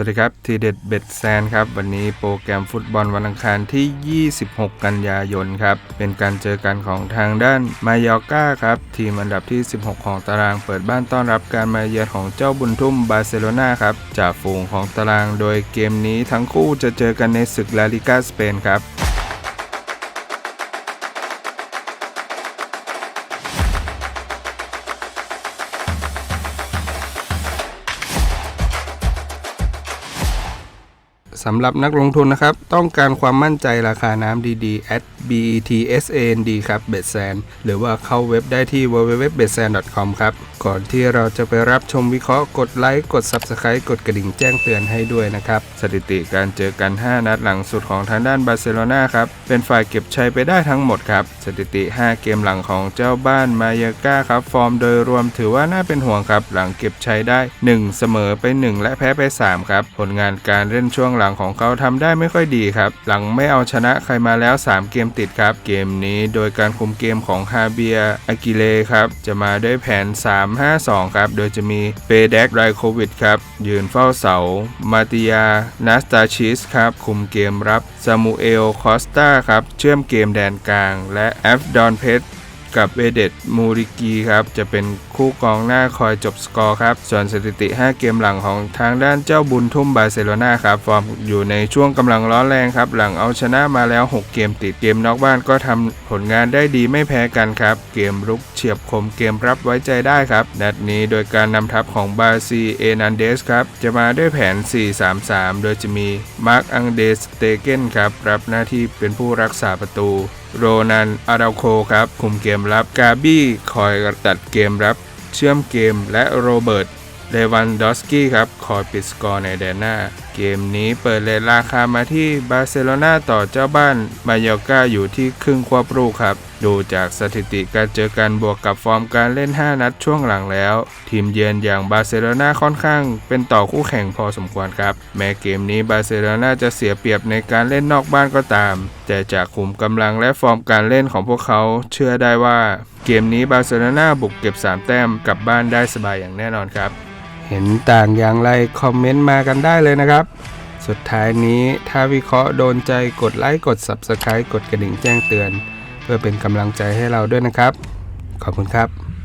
วัสดีครับ ทีเด็ดเบ็ดแซนครับ วันนี้โปรแกรมฟุตบอลวันอังคารที่ 26 กันยายนครับ เป็นการเจอกันของทางด้านมายอร์ก้าครับ ทีมอันดับที่ 16 ของตารางเปิดบ้านต้อนรับการมาเยือนของเจ้าบุญทุ่มบาร์เซโลนาครับจากฝูงของตารางโดยเกมนี้ทั้งคู่จะเจอกันในศึกลาลิกาสเปนครับ สำหรับนักลงทุนนะครับ ต้องการความมั่นใจราคาน้ำดีๆ at betsand ครับเบ s แซนหรือว่าเข้าเว็บได้ที่ www.betsan.com ครับ ก่อนที่เราจะไปรับชมวิเคราะห์กดไลค์กด Subscribe กดกระดิ่งแจ้งเตือนให้ด้วยนะครับ สถิติการเจอกัน 5 นัดหลังสุดของทางด้านบาร์เซโลนาครับ เป็นฝ่ายเก็บชัยไปได้ทั้งหมดครับ สถิติ 5 เกมหลังของเจ้าบ้านมาเยอร์ก้าครับ ฟอร์มโดยรวมถือว่าน่าเป็นห่วงครับ หลังเก็บชัยได้ 1 เสมอไป 1 และแพ้ไป 3 ครับ ผลงานการเล่นช่วงหลังของเขาทำได้ไม่ค่อยดีครับ หลังไม่เอาชนะใครมาแล้ว 3 เกมติดครับ เกมนี้โดยการคุมเกมของฮาเบียอากิเลครับ จะมาด้วยแผน 3-5-2 ครับ โดยจะมีเปเด็กไรโควิดครับ ยืนเฝ้าเสา มาติยานาสตาชิสครับ คุมเกมรับซามูเอล คอสตาครับ เชื่อมเกมแดนกลาง และแอฟดอนเพช กับเอเดตมูริกีครับ จะเป็นคู่กองหน้าคอยจบสกอร์ครับ ส่วนสถิติ 5 เกมหลังของทางด้านเจ้าบุญทุ่มบาร์เซโลนาครับ ฟอร์มอยู่ในช่วงกำลังร้อนแรงครับ หลังเอาชนะมาแล้ว 6 เกมติดเกมนอกบ้านก็ทำผลงานได้ดีไม่แพ้กันครับ เกมรุกเฉียบคมเกมรับไว้ใจได้ครับ นัดนี้โดยการนำทัพของบาซีเอนันเดสครับ จะมาด้วยแผน 4-3-3 โดยจะมีมาร์คอังเดสเตเกนครับรับหน้าที่เป็นผู้รักษาประตู โรนันอาราโคครับคุมเกมรับกาบี้คอยตัดเกมรับ เชื่อมเกมและโรเบิร์ตเลวันดอสกี้ครับคอยปิดสกอร์ในแดนหน้า เกมนี้เปิดเลนราคามาที่บาร์เซโลนาต่อเจ้าบ้านมายอร์กาอยู่ที่ครึ่งควบรูครับ ดูจากสถิติการเจอกันบวกกับฟอร์มการเล่น 5 นัดช่วงหลังแล้ว ทีมเยือนอย่างบาร์เซโลนาค่อนข้างเป็นต่อคู่แข่งพอสมควรครับ แม้เกมนี้บาร์เซโลนาจะเสียเปรียบในการเล่นนอกบ้านก็ตาม แต่จากขุมกำลังและฟอร์มการเล่นของพวกเขาเชื่อได้ว่า เกมนี้บาร์เซโลนาบุกเก็บ 3 แต้มกลับบ้านได้สบายอย่างแน่นอนครับ เห็นต่างอย่างไรคอมเมนต์มากันได้เลยนะครับสุดท้ายนี้ถ้าวิเคราะห์โดนใจกดไลค์กด Subscribe กดกระดิ่งแจ้งเตือน เพื่อเป็นกำลังใจให้เราด้วยนะครับ ขอบคุณครับ